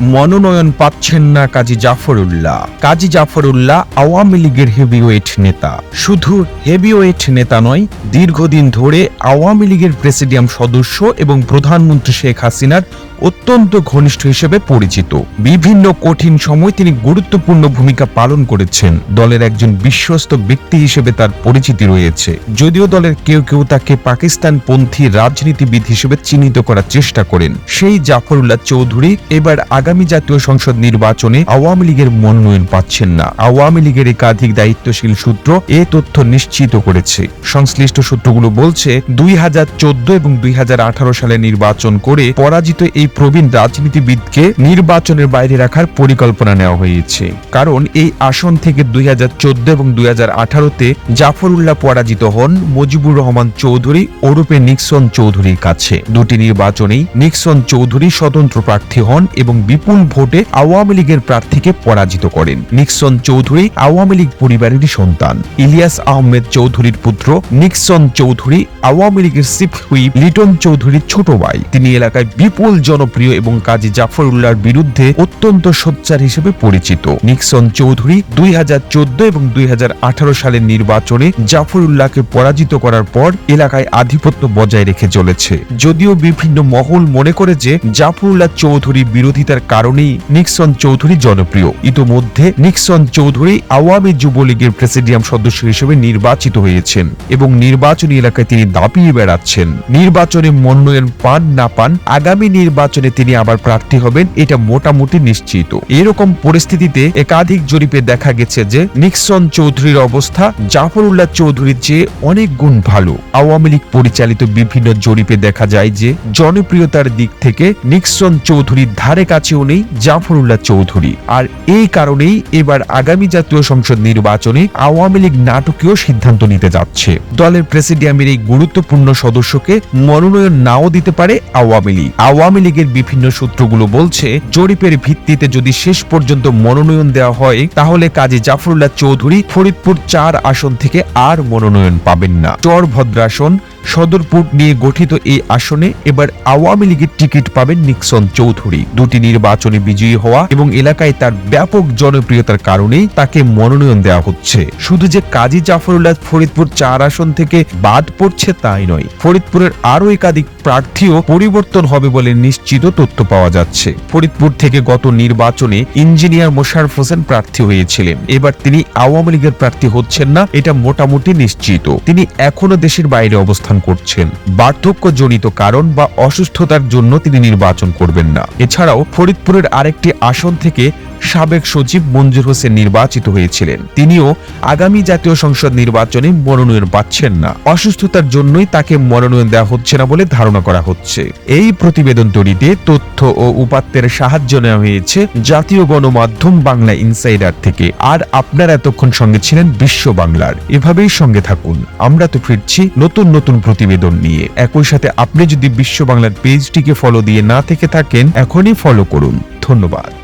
মনোনয়ন পাচ্ছেন না কাজী জাফরুল্লাহ। কাজী জাফরুল্লাহ আওয়ামী লীগের হেভিওয়েট নেতা। শুধু হেভিওয়েট নেতা নয়, দীর্ঘদিন ধরে আওয়ামী লীগের প্রেসিডিয়াম সদস্য এবং প্রধানমন্ত্রী শেখ হাসিনার অত্যন্ত ঘনিষ্ঠ হিসেবে পরিচিত। বিভিন্ন কঠিন সময় তিনি গুরুত্বপূর্ণ ভূমিকা পালন করেছেন। দলের একজন বিশ্বস্ত ব্যক্তি হিসেবে তার পরিচিতি রয়েছে। যদিও দলের কেউ কেউ তাকে পাকিস্তানপন্থী রাজনীতিবিদ হিসেবে চিহ্নিত করার চেষ্টা করেন। সেই জাফরুল্লাহ চৌধুরী এবার আগামী জাতীয় সংসদ নির্বাচনে আওয়ামী লীগের মনোনয়ন পাচ্ছেন না। আওয়ামী লীগের একাধিক দায়িত্বশীল সূত্র এ তথ্য নিশ্চিত করেছে। সংশ্লিষ্ট সূত্রগুলো বলছে, দুই হাজার চোদ্দ এবং দুই হাজার আঠারো সালে নির্বাচন করে পরাজিত এই প্রবীণ রাজনীতিবিদকে নির্বাচনের বাইরে রাখার পরিকল্পনা নেওয়া হয়েছে। কারণ এই আসন থেকে দুই হাজার চোদ্দ এবং দুই হাজার আঠারোতে জাফরুল্লাহ পরাজিত হন মুজিবুর রহমান চৌধুরী ওরূপে নিক্সন চৌধুরীর কাছে। দুটি নির্বাচনেই নিক্সন চৌধুরী স্বতন্ত্র প্রার্থী হন এবং বিপুল ভোটে আওয়ামী লীগের প্রার্থীকে পরাজিত করেন নিক্সন চৌধুরী আওয়ামী লীগ পরিবারেরই সন্তান। ইলিয়াস আহমেদ চৌধুরীর পুত্র নিক্সন চৌধুরী আওয়ামী লীগের চিফ হুইপ লিটন চৌধুরীর ছোট ভাই। তিনি এলাকায় বিপুল জনপ্রিয় এবং কাজী জাফর উল্লাহর বিরুদ্ধে অত্যন্ত সোচ্চার হিসেবে পরিচিত। নিক্সন চৌধুরী দুই হাজার চোদ্দ এবং দুই হাজার আঠারো সালের নির্বাচনে জাফর উল্লাহকে পরাজিত করার পর এলাকায় আধিপত্য বজায় রেখে চলেছে। যদিও বিভিন্ন মহল মনে করে যে জাফরুল্লাহ চৌধুরী বিরোধিতার কারণেই নিক্সন চৌধুরী জনপ্রিয়। ইতোমধ্যে নিক্সন চৌধুরী আওয়ামী যুবলীগের প্রেসিডিয়াম সদস্য হিসেবে নির্বাচিত হয়েছেন এবং নির্বাচনী এলাকায় তিনি দাপিয়ে বেড়াচ্ছেন। নির্বাচনে মনোনয়ন পান না পান, আগামী নির্বাচনে তিনি আবার প্রার্থী হবেন, এটা মোটামুটি নিশ্চিত। এরকম পরিস্থিতিতে একাধিক জরিপে দেখা গেছে যে নিক্সন চৌধুরীর অবস্থা, জাফরুল্লাহ চৌধুরীর চেয়ে অনেক গুণ ভালো। আওয়ামী লীগ পরিচালিত বিভিন্ন জরিপে দেখা যায় যে জনপ্রিয়তার দিক থেকে নিক্সন চৌধুরীর ধারে কাছেও নেই, জাফরুল্লাহ চৌধুরী। আর এই কারণেই এবার আগামী জাতীয় সংসদ নির্বাচনে আওয়ামী লীগ নাটকীয় সিদ্ধান্ত নিতে যাচ্ছে। দলের প্রেসিডিয়ামের এই গুরুত্বপূর্ণ সদস্যকে মনোনয়ন নাও দিতে পারে আওয়ামী লীগ। আওয়ামী লীগের বিভিন্ন সূত্রগুলো বলছে, জরিপের ভিত্তিতে যদি শেষ পর্যন্ত মনোনয়ন দেওয়া হয়, তাহলে কাজী জাফরুল্লাহ চৌধুরী ফরিদপুর চার আসন থেকে আর মনোনয়ন পাবেন না। চর ভদ্রাসন সদরপুর নিয়ে গঠিত এই আসনে এবার আওয়ামী লীগের টিকিট পাবেন নিক্সন চৌধুরী। দুটি নির্বাচনে বিজয়ী হওয়া এবং এলাকায় তার ব্যাপক জনপ্রিয়তার কারণে তাকে মনোনয়ন দেওয়া হচ্ছে। শুধু যে কাজী জাফরুল্লাহ ফরিদপুর চার আসন থেকে বাদ পড়ছে তাই নয়, ফরিদপুরের আরও একাধিক প্রার্থীও পরিবর্তন হবে বলে নিশ্চিত তথ্য পাওয়া যাচ্ছে। ফরিদপুর থেকে গত নির্বাচনে ইঞ্জিনিয়ার মোশারফ হোসেন প্রার্থী হয়েছিলেন। এবার তিনি আওয়ামী লীগের প্রার্থী হচ্ছেন না, এটা মোটামুটি নিশ্চিত। তিনি এখনও দেশের বাইরে অবস্থান করছেন। বার্ধক্যজনিত কারণ বা অসুস্থতার জন্য তিনি নির্বাচন করবেন না। এছাড়াও ফরিদপুরের আরেকটি আসন থেকে সাবেক সচিব মঞ্জুর হোসেন নির্বাচিত হয়েছিলেন। তিনিও আগামী জাতীয় সংসদ নির্বাচনে মনোনয়ন পাচ্ছেন না। অসুস্থতার জন্যই তাকে মনোনয়ন দেওয়া হচ্ছে না বলে ধারণা করা হচ্ছে। এই প্রতিবেদন তৈরিতে তথ্য ও উপাত্তের সাহায্য নেওয়া হয়েছে জাতীয় গণমাধ্যম বাংলা ইনসাইডার থেকে। আর আপনারা এতক্ষণ সঙ্গে ছিলেন বিশ্ব বাংলার। এভাবেই সঙ্গে থাকুন। আমরা তো ফিরছি নতুন নতুন প্রতিবেদন নিয়ে। একই সাথে আপনি যদি বিশ্ব বাংলার পেজটিকে ফলো দিয়ে না থেকে থাকেন, এখনই ফলো করুন। ধন্যবাদ।